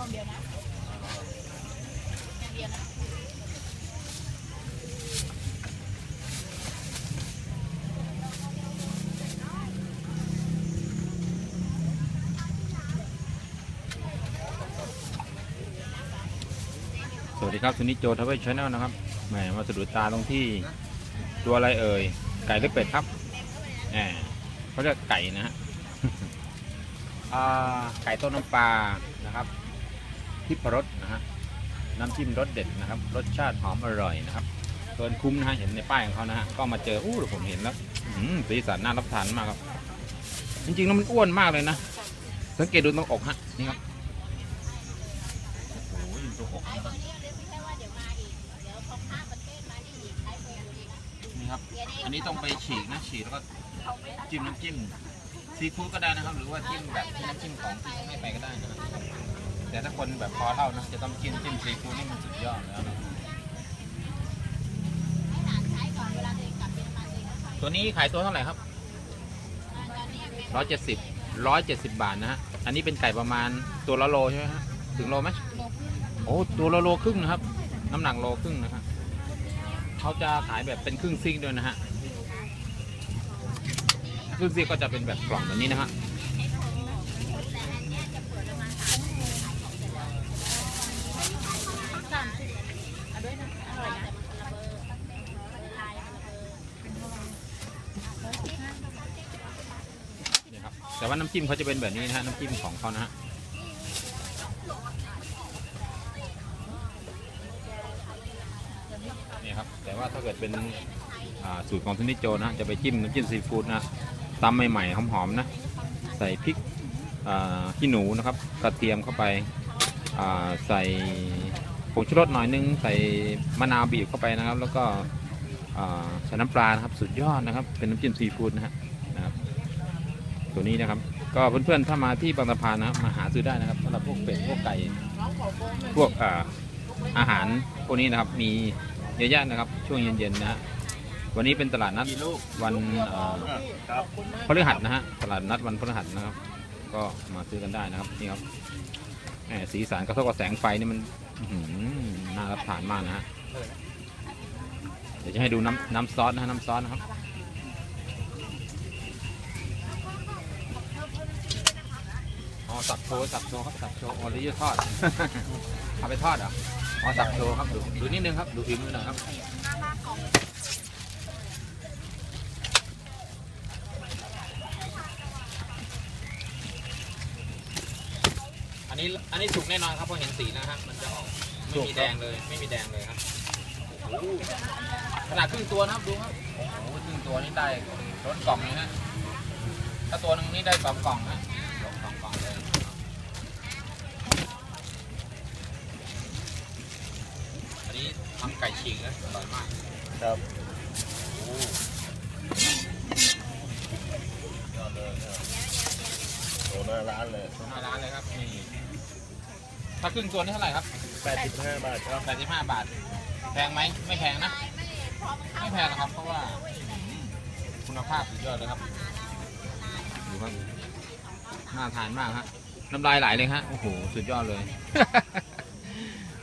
กล่องเดียวนะอย่างเดียวนะสวัสดีครับสุนิจโจทเวชชาแนลนะครับแหมมาสะดุดตาตรงที่ตัวอะไรเอ่ย ไก่หรือเป็ดครับแหมเขาเรียกไก่นะฮะ อ่าไก่ต้มน้ำปลานะครับ ทิพรสนะฮะน้ำจิ้มรสเด็ดนะครับ รสชาติหอมอร่อยนะครับเกินคุ้มนะฮะเห็นในป้ายของเขานะฮะก็มาเจออู้ผมเห็นแล้วอื้อหือสีสันน่ารับทานมากครับ จริงๆแล้วมันอ้วนมากเลยนะสังเกตดูตรงอกฮะนี่ครับโอ้โหดูตรงอกนะครับนี่ครับ อันนี้ต้องไปฉีกนะฉีกแล้วก็จิ้มน้ำจิ้มซีฟู้ดก็ได้นะครับ หรือว่าจิ้มแบบน้ำจิ้มของที่เขาให้ไปก็ได้นะครับ แต่ถ้าคนแบบพอเล่านะจะต้องจิ้มจิ้มซีฟู้ดนี่มันสุดยอดแล้วนะตัวนี้ขายตัวเท่าไหร่ครับร้อยเจ็ดสิบร้อยเจ็ดสิบบาทนะฮะ อันนี้เป็นไก่ประมาณตัวละโลใช่ไหมฮะ ถึงโลไหมโอ้ตัวละโลครึ่งนะครับ น้ำหนักโลครึ่งนะครับเขาจะขายแบบเป็นครึ่งซิกด้วยนะฮะ ครึ่งซิกก็จะเป็นแบบกล่องแบบนี้นะฮะ สามสิบเอาด้วยนะอร่อยนะ นี่ครับ แต่ว่าน้ำจิ้มเขาจะเป็นแบบนี้นะฮะน้ำจิ้มของเขานะฮะนี่ครับแต่ว่าถ้าเกิดเป็นสูตรของทุนิโจนะจะไปจิ้มน้ำจิ้มซีฟู้ดนะตำใหม่ๆหอมๆนะใส่พริกขี้หนูนะครับกระเทียมเข้าไปาใส่ผงชูรสหน่อยนึงใส่มะนาวบีบเข้าไปนะครับ แล้วก็ใส่น้ำปลานะครับสุดยอดนะครับเป็นน้ำจิ้มซีฟู้ดนะฮะ ตัวนี้นะครับ ก็เพื่อนๆถ้ามาที่บางสะพานนะครับมาหาซื้อได้นะครับสำหรับพวกเป็ดพวกไก่พวกอ่าอาหารพวกนี้นะครับมีเยอะแยะนะครับ ช่วงเย็นๆนะฮะวันนี้เป็นตลาดนัดวันพฤหัสนะฮะตลาดนัดวันพฤหัสนะครับ ก็มาซื้อกันได้นะครับนี่ครับแหมสีสันกระทบกับแสงไฟนี่มันน่ารับทานมากนะฮะเดี๋ยวจะให้ดูน้ำน้ำซอสนะฮะน้ำซอสนะครับ สับโชว์สับโชว์ครับสับโชว์อ๋อรือจะทอด เอาไปทอดเหรออ๋อสับโชว์ครับดูดูนิดนึงครับดูฝีมือหน่อยครับอันนี้อันนี้สุกแน่นอนครับเพราะเห็นสีนะฮะมันจะออกไม่มีแดงเลยไม่มีแดงเลยครับขนาดครึ่งตัวนะครับดูครับโอ้โหครึ่งตัวนี่ได้ล้นกล่องเลยฮะถ้าตัวหนึงนี่ได้สองกล่องนะล้นสองกล่องเลย อันนี้ ทำไก่ฉีกนะอร่อยมากครับโอ้ยอดเลยครับโอ้หน้าร้านเลยหน้าร้านเลยครับนี่ถ้าครึ่งตัวนี่เท่าไหร่ครับ85 บาทครับ85บาท แพงไหมไม่แพงนะ ไม่แพงหรอกครับ เพราะว่าอืมคุณภาพสุดยอดเลยครับดูครับน่าทานมากฮะน้ำลายไหลเลยฮะโอ้โห สุดยอดเลย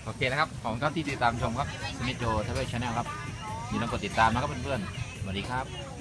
โอเคนะครับ ขอบคุณครับที่ติดตามชมครับสมิธโจทเวชชาแนลครับอย่าลืมกดติดตามนะครับเพื่อนๆสวัสดีครับ